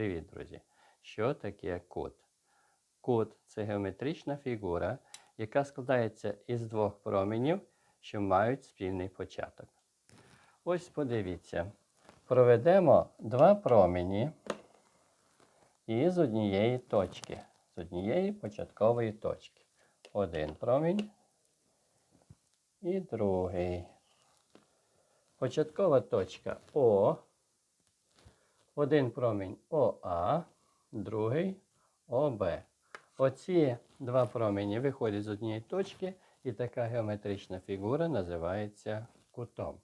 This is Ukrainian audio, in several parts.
Привіт, друзі! Що таке кут? Кут це геометрична фігура, яка складається із двох променів, що мають спільний початок. Ось подивіться. Проведемо два промені із однієї точки, з однієї початкової точки. Один промінь і другий. Початкова точка О. Один промінь ОА, другий ОБ. Оці два промені виходять з однієї точки, і така геометрична фігура називається кутом.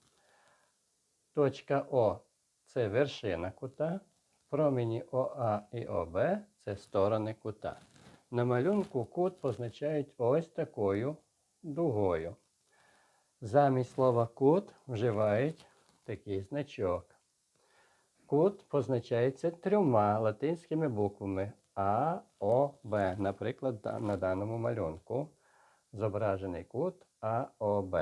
Точка О це вершина кута. Промені ОА і ОБ це сторони кута. На малюнку кут позначають ось такою дугою. Замість слова кут вживають такий значок. Кут позначається трьома латинськими буквами А, О, Б. Наприклад, на даному малюнку зображений кут АОБ.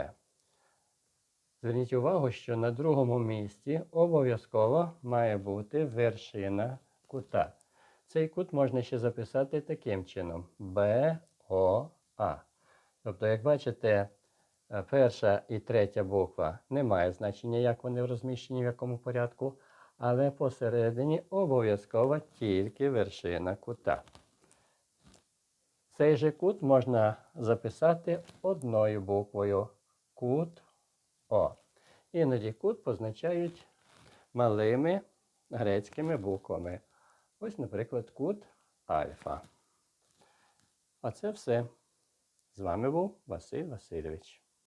Зверніть увагу, що на другому місці обов'язково має бути вершина кута. Цей кут можна ще записати таким чином: БОА. Тобто, як бачите, е, перша і третя буква не має значення, як вони розміщені, в якому порядку, але посередині обов'язково тільки вершина кута. Цей же кут можна записати одною буквою кут О. Іноді кут позначають малими грецькими буквами. Ось, наприклад, кут альфа. А це все. З вами був Василь Васильович.